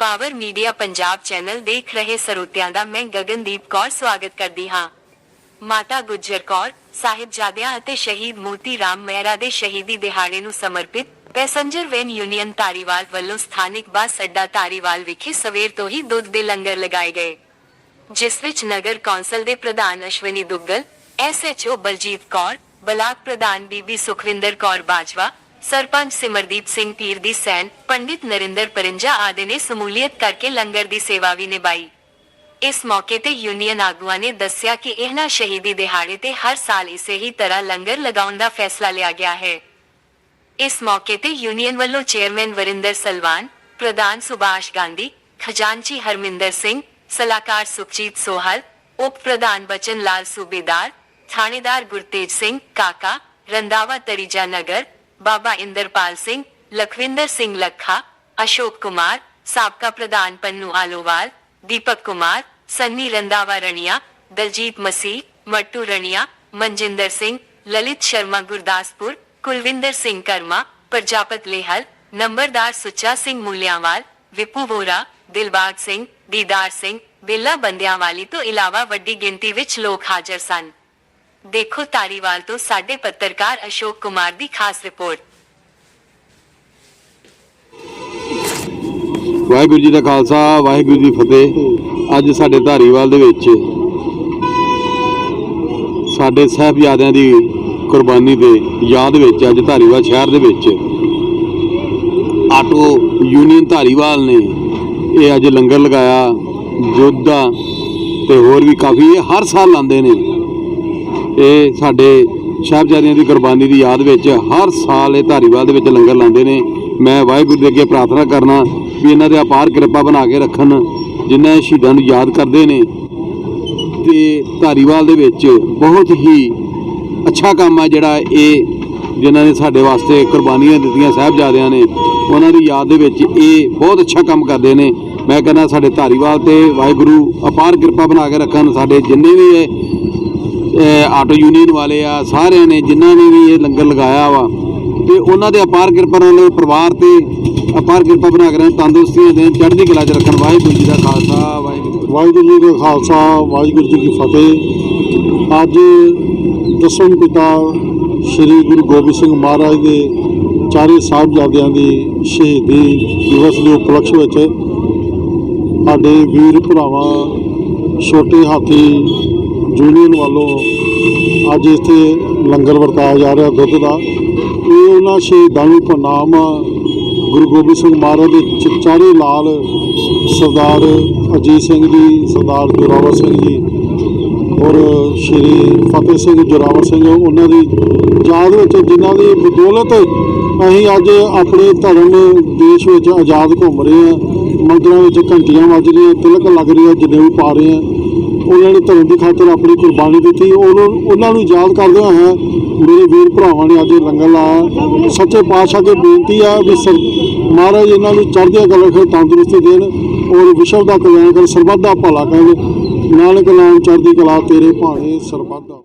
Power media Punjab channel ਦੇਖ ਰਹੇ ਸਰੋਤਿਆਂ ਦਾ ਮੈਂ ਗਗਨਦੀਪ ਕੌਰ ਸਵਾਗਤ ਕਰਦੀ ਹਾਂ। ਮਾਤਾ ਗੁਜਰ ਕੌਰ, ਸਾਹਿਬਜ਼ਾਦਿਆਂ ਅਤੇ ਸ਼ਹੀਦ ਮੋਤੀ ਰਾਮ ਮਹਿਰਾ ਦੇ ਸ਼ਹੀਦੀ ਦਿਹਾੜੇ ਨੂੰ ਸਮਰਪਿਤ ਪੈਸੰਜਰ ਵੈਨ ਯੂਨੀਅਨ ਧਾਰੀਵਾਲ ਵੱਲੋਂ ਸਥਾਨਕ ਬੱਸ ਅੱਡਾ ਧਾਰੀਵਾਲ ਵਿਖੇ ਸਵੇਰ ਤੋਂ ਹੀ ਦੁੱਧ ਦੇ ਲੰਗਰ ਲਗਾਏ ਗਏ। ਜਿਸ ਵਿੱਚ ਨਗਰ ਕੌਂਸਲ ਦੇ ਪ੍ਰਧਾਨ ਅਸ਼ਵਨੀ ਦੁੱਗਲ ਐਸਐਚਓ ਬਲਜੀਤ ਕੌਰ, ਬਲਾਕ ਪ੍ਰਧਾਨ ਬੀਬੀ ਸੁਖਵਿੰਦਰ ਕੌਰ ਬਾਜਵਾ ਸਰਪੰਚ ਸਿਮਰਦੀਪ ਸਿੰਘ ਪੀਰ ਦੀ ਸੈਨ, ਪੰਡਿਤ ਨਰਿੰਦਰ ਪਰਿੰਜਾ ਆਦਿ ਨੇ ਸਮੂਲੀਅਤ ਕਰਕੇ ਲੰਗਰ ਦੀ ਸੇਵਾ ਵੀ ਨਿਭਾਈ। ਇਸ ਮੌਕੇ ਤੇ ਯੂਨੀਅਨ ਆਗੂਆਂ ਨੇ ਦੱਸਿਆ ਕਿ ਇਹਨਾਂ ਸ਼ਹੀਦੀ ਦਿਹਾੜੇ ਤੇ ਹਰ ਸਾਲ ਇਸੇ ਹੀ ਤਰ੍ਹਾਂ ਲੰਗਰ ਲਗਾਉਣ ਦਾ ਫੈਸਲਾ ਲਿਆ ਗਿਆ ਹੈ। ਇਸ ਮੌਕੇ ਤੇ ਯੂਨੀਅਨ ਵੱਲੋਂ ਚੇਅਰਮੈਨ ਵਰਿੰਦਰ ਸਲਵਾਨ, ਪ੍ਰਧਾਨ ਸੁਭਾਸ਼ ਗਾਂਧੀ, ਖਜ਼ਾਨਚੀ ਹਰਮਿੰਦਰ ਸਿੰਘ, ਸਲਾਹਕਾਰ ਸੁਖਜੀਤ ਸੋਹਲ, ਉਪ ਪ੍ਰਧਾਨ ਬਚਨ ਲਾਲ ਸੂਬੇਦਾਰ, ਥਾਣੇਦਾਰ ਗੁਰਤੇਜ ਸਿੰਘ ਕਾਕਾ ਰੰਦਾਵਾ ਤਰੀਜਾ ਨਗਰ ਬਾਬਾ ਇੰਦਰਪਾਲ ਸਿੰਘ, ਲਖਵਿੰਦਰ ਸਿੰਘ ਲੱਖਾ, ਅਸ਼ੋਕ ਕੁਮਾਰ, ਸਾਬਕਾ ਪ੍ਰਧਾਨ ਪੰਨੂ ਆਲੋਵਾਲ, ਦੀਪਕ ਕੁਮਾਰ, ਸੰਨੀ ਰੰਦਾਵਾ ਰਣੀਆ, ਦਲਜੀਤ ਮਸੀਹ, ਮੱਟੂ ਰਣੀਆ, ਮਨਜਿੰਦਰ ਸਿੰਘ, ਲਲਿਤ ਸ਼ਰਮਾ ਗੁਰਦਾਸਪੁਰ, ਕੁਲਵਿੰਦਰ ਸਿੰਘ ਕਰਮਾ, ਪ੍ਰਜਾਪਤ ਲੇਹਲ, ਨੰਬਰਦਾਰ ਸੁੱਚਾ ਸਿੰਘ ਮੁੱਲਿਆਂਵਾਲ, ਵਿਪੂ ਵੋਰਾ, ਦਿਲਬਾਗ ਸਿੰਘ, ਦੀਦਾਰ ਸਿੰਘ, ਬਿੱਲਾ ਬੰਦਿਆਂਵਾਲੀ ਤੋਂ ਇਲਾਵਾ ਵੱਡੀ ਗਿਣਤੀ ਵਿੱਚ ਲੋਕ ਹਾਜ਼ਰ ਸਨ। ਦੇਖੋ ਤਾਰੀਵਾਲ ਤੋਂ ਸਾਡੇ ਪੱਤਰਕਾਰ ਅਸ਼ੋਕ ਕੁਮਾਰ ਦੀ ਖਾਸ ਰਿਪੋਰਟ। ਵਾਹਿਗੁਰੂ ਜੀ ਦਾ ਖਾਲਸਾ, ਵਾਹਿਗੁਰੂ ਜੀ ਫਤਿਹ। ਅੱਜ ਸਾਡੇ ਧਾਰੀਵਾਲ ਦੇ ਵਿੱਚ ਸਾਡੇ ਸਾਹਿਬਜ਼ਾਦਿਆਂ ਦੀ ਕੁਰਬਾਨੀ ਦੇ ਯਾਦ ਵਿੱਚ, ਅੱਜ ਧਾਰੀਵਾਲ ਸ਼ਹਿਰ ਦੇ ਵਿੱਚ ਆਟੋ ਯੂਨੀਅਨ ਧਾਰੀਵਾਲ ਨੇ ਇਹ ਅੱਜ ਲੰਗਰ ਲਗਾਇਆ ਦੁੱਧ ਦਾ ਤੇ ਹੋਰ ਵੀ ਕਾਫੀ ਹਰ ਸਾਲ ਲਾਉਂਦੇ ਨੇ। ਇਹ ਸਾਡੇ ਸਾਹਿਬਜ਼ਾਦਿਆਂ ਦੀ ਕੁਰਬਾਨੀ ਦੀ ਯਾਦ ਵਿੱਚ ਹਰ ਸਾਲ ਇਹ ਧਾਰੀਵਾਲ ਦੇ ਵਿੱਚ ਲੰਗਰ ਲਾਉਂਦੇ ਨੇ। ਮੈਂ ਵਾਹਿਗੁਰੂ ਦੇ ਅੱਗੇ ਪ੍ਰਾਰਥਨਾ ਕਰਨਾ ਵੀ ਇਹਨਾਂ ਦੇ ਅਪਾਰ ਕਿਰਪਾ ਬਣਾ ਕੇ ਰੱਖਣ, ਜਿਨ੍ਹਾਂ ਇਹ ਸ਼ਹੀਦਾਂ ਨੂੰ ਯਾਦ ਕਰਦੇ ਨੇ। ਤੇ ਧਾਰੀਵਾਲ ਦੇ ਵਿੱਚ ਬਹੁਤ ਹੀ ਅੱਛਾ ਕੰਮ ਆ ਜਿਹੜਾ ਇਹ, ਜਿਨ੍ਹਾਂ ਨੇ ਸਾਡੇ ਵਾਸਤੇ ਕੁਰਬਾਨੀਆਂ ਦਿੱਤੀਆਂ ਸਾਹਿਬਜ਼ਾਦਿਆਂ ਨੇ। ਉਹਨਾਂ ਦੀ ਯਾਦ ਦੇ ਵਿੱਚ ਇਹ ਬਹੁਤ ਅੱਛਾ ਕੰਮ ਕਰਦੇ ਨੇ। ਮੈਂ ਕਹਿੰਦਾ ਸਾਡੇ ਧਾਰੀਵਾਲ ਤੇ ਵਾਹਿਗੁਰੂ ਅਪਾਰ ਕਿਰਪਾ ਬਣਾ ਕੇ ਰੱਖਣ, ਸਾਡੇ ਜਿੰਨੇ ਵੀ ਇਹ ਆਟੋ ਯੂਨੀਅਨ ਵਾਲੇ ਆ, ਸਾਰਿਆਂ ਨੇ ਜਿਨ੍ਹਾਂ ਨੇ ਵੀ ਇਹ ਲੰਗਰ ਲਗਾਇਆ ਵਾ, ਤੇ ਉਹਨਾਂ ਦੇ ਅਪਾਰ ਕਿਰਪਾ ਨਾਲ ਪਰਿਵਾਰ ਤੇ ਅਪਾਰ ਕਿਰਪਾ ਬਣਾ ਕੇ ਰਹਿਣ, ਤੰਦਰੁਸਤੀਆਂ ਦੇਣ, ਚੜ੍ਹਦੀ ਕਲਾ 'ਚ ਰੱਖਣ। ਵਾਹਿਗੁਰੂ ਜੀ ਦਾ ਖਾਲਸਾ, ਵਾਹਿਗੁਰੂ ਵਾਹਿਗੁਰੂ ਜੀ ਦਾ ਖਾਲਸਾ, ਵਾਹਿਗੁਰੂ ਜੀ ਕੀ ਫਤਿਹ। ਅੱਜ ਦਸਮ ਪਿਤਾ ਸ੍ਰੀ ਗੁਰੂ ਗੋਬਿੰਦ ਸਿੰਘ ਮਹਾਰਾਜ ਦੇ ਚਾਰੇ ਸਾਹਿਬਜ਼ਾਦਿਆਂ ਦੀ ਸ਼ਹੀਦੀ ਦਿਵਸ ਦੇ ਉਪਲਕਸ਼ ਵਿੱਚ ਸਾਡੇ ਵੀਰ ਭਰਾਵਾਂ, ਛੋਟੇ ਹਾਥੀ ਯੂਨੀਅਨ ਵੱਲੋਂ ਅੱਜ ਇੱਥੇ ਲੰਗਰ ਵਰਤਾਇਆ ਜਾ ਰਿਹਾ ਦੁੱਧ ਦਾ। ਇਹ ਉਹਨਾਂ ਸ਼ਹੀਦਾਂ ਨੂੰ ਪ੍ਰਣਾਮ ਗੁਰੂ ਗੋਬਿੰਦ ਸਿੰਘ ਮਹਾਰਾਜ ਦੇ ਚ- ਚਾਰੇ ਲਾਲ ਸਰਦਾਰ ਅਜੀਤ ਸਿੰਘ ਜੀ, ਸਰਦਾਰ ਜੋਰਾਵਰ ਸਿੰਘ ਜੀ ਔਰ ਸ਼੍ਰੀ ਫਤਿਹ ਸਿੰਘ ਜੋਰਾਵਰ ਸਿੰਘ, ਉਹਨਾਂ ਦੀ ਯਾਦ ਵਿੱਚ ਜਿਨ੍ਹਾਂ ਦੀ ਬਦੌਲਤ ਅਸੀਂ ਅੱਜ ਆਪਣੇ ਧਰਮ ਦੇਸ਼ ਵਿੱਚ ਆਜ਼ਾਦ ਘੁੰਮ ਰਹੇ ਹਾਂ। ਮੰਦਰਾਂ ਵਿੱਚ ਘੰਟੀਆਂ ਵੱਜ ਰਹੀਆਂ, ਤਿਲਕ ਲੱਗ ਰਹੀਆਂ, ਜਨੇਊ ਪਾ ਰਹੇ ਹਾਂ। ਉਹਨਾਂ ਨੇ ਧਰਮ ਦੀ ਖਾਤਰ ਆਪਣੀ ਕੁਰਬਾਨੀ ਦਿੱਤੀ। ਉਹਨਾਂ ਨੂੰ ਯਾਦ ਕਰਦੇ ਹੋਏ ਮੇਰੇ ਵੀਰ ਭਰਾਵਾਂ ਨੇ ਅੱਜ ਲੰਗਰ ਲਾਇਆ ਸੱਚੇ ਪਾਤਸ਼ਾਹ ਅੱਗੇ ਬੇਨਤੀ ਆ ਵੀ ਸਰ ਮਹਾਰਾਜ ਇਹਨਾਂ ਨੂੰ ਚੜ੍ਹਦੀਆਂ ਕਲਾ ਰੱਖੇ ਤੰਦਰੁਸਤੀ ਦੇਣ ਔਰ ਵਿਸ਼ਵ ਦਾ ਕਲਿਆਣ ਕਰ ਸਰਬੱਤ ਦਾ ਭਲਾ ਕਰਨ। ਨਾਨਕ ਨਾਮ ਚੜ੍ਹਦੀ ਕਲਾ ਤੇਰੇ ਭਾਣੇ ਸਰਬੱਤ ਦਾ।